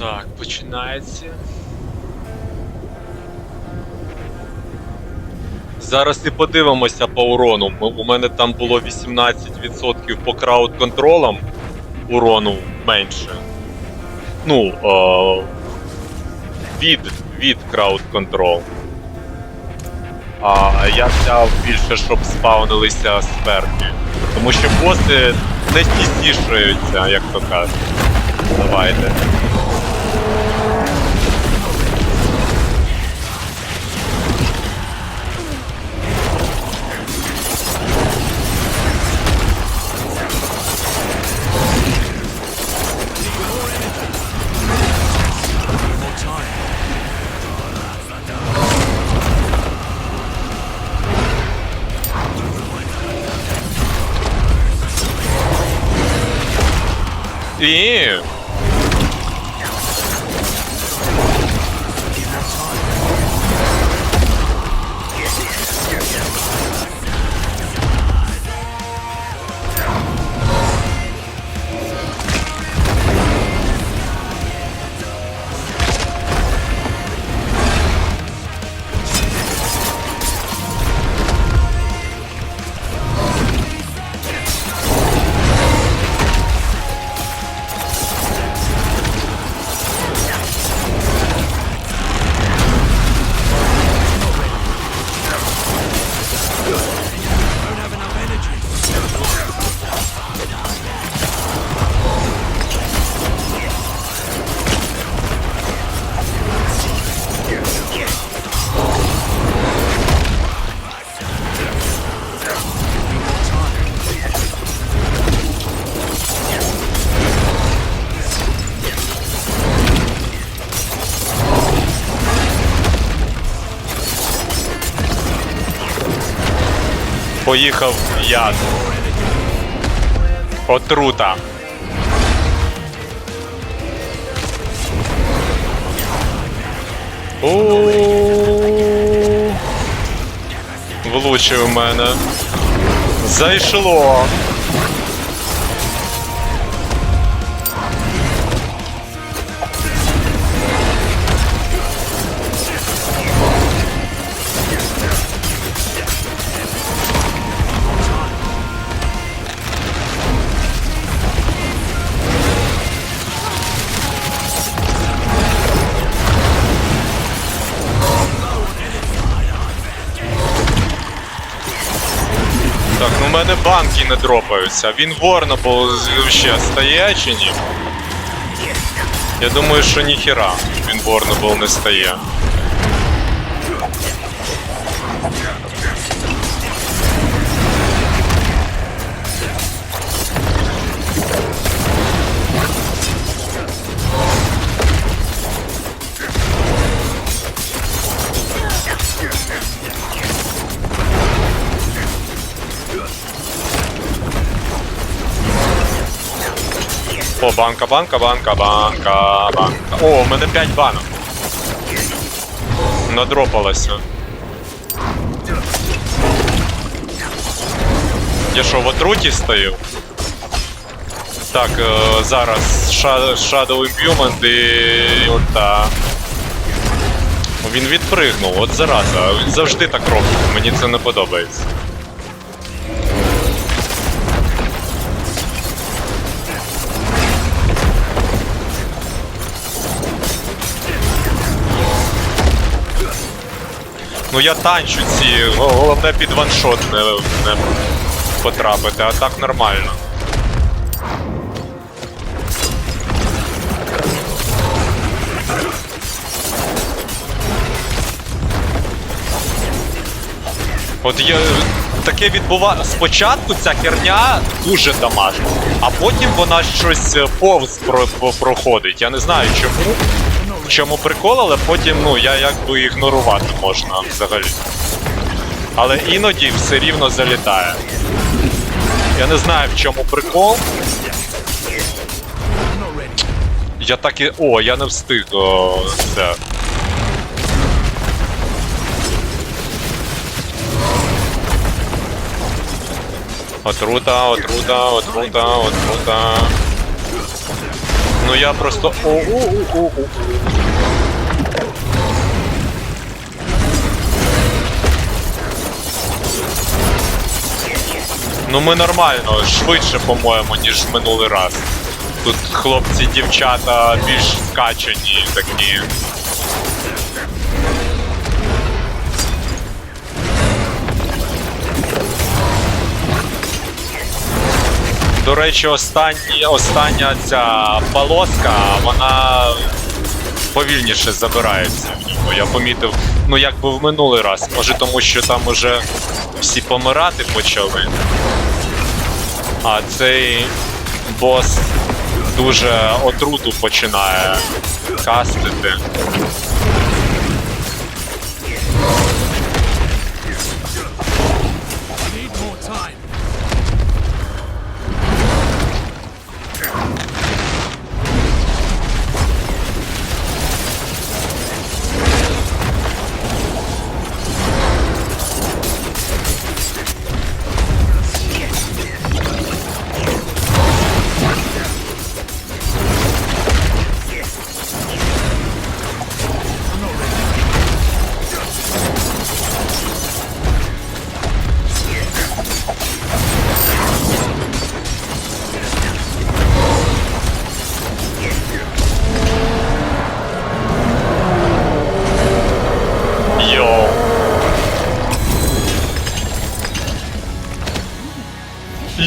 Так, починається. Зараз і подивимося по урону. У мене там було 18% по крауд-контролам урону менше. Ну, е, від, від крауд-контрол. А я взяв більше, щоб спаунилися сперки. Тому що боси не тісішуються, як то кажуть. Давайте. І поїхав яд. Отрута. У Влучив мене. Зайшло. Мене банки не дропаються. Він Ворнабл ще стає чи ні? Я думаю, що ніхера він Ворнабл не стає. О, банка, банка, банка, банка, банка. О, у мене 5 банок. Надропалося. Я що, в отруті стою? Так, е, зараз Sha- Shadow Imbuement і ота. Він відпригнув, от зараза. Він завжди так робить. Мені це не подобається. Ну я танчу ці, головне під ваншот не, не потрапити, а так нормально. От є, таке відбува... Спочатку ця херня дуже дамажить, а потім вона щось повз про... проходить. Я не знаю чому. Чому прикол, але потім ну, я якби ігнорувати можна взагалі. Але іноді все рівно залітає. Я не знаю в чому прикол. Я так і. О, я не встиг о, це. Отрута, отрута, отрута, отрута. Ну я просто. О-о-о-о-о. Ну ми нормально, швидше, по-моєму, ніж минулий раз. Тут хлопці, дівчата більш скачані такі. До речі, останні, остання ця полоска, вона повільніше забирається. Я помітив, ну якби в минулий раз. Може тому, що там уже всі помирати почали. А цей бос дуже отруту починає кастити.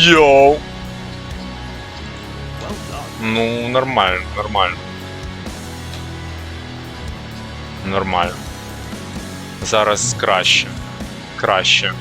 Йоу. Ну, нормально, нормально. Нормально. Зараз краще. Краще.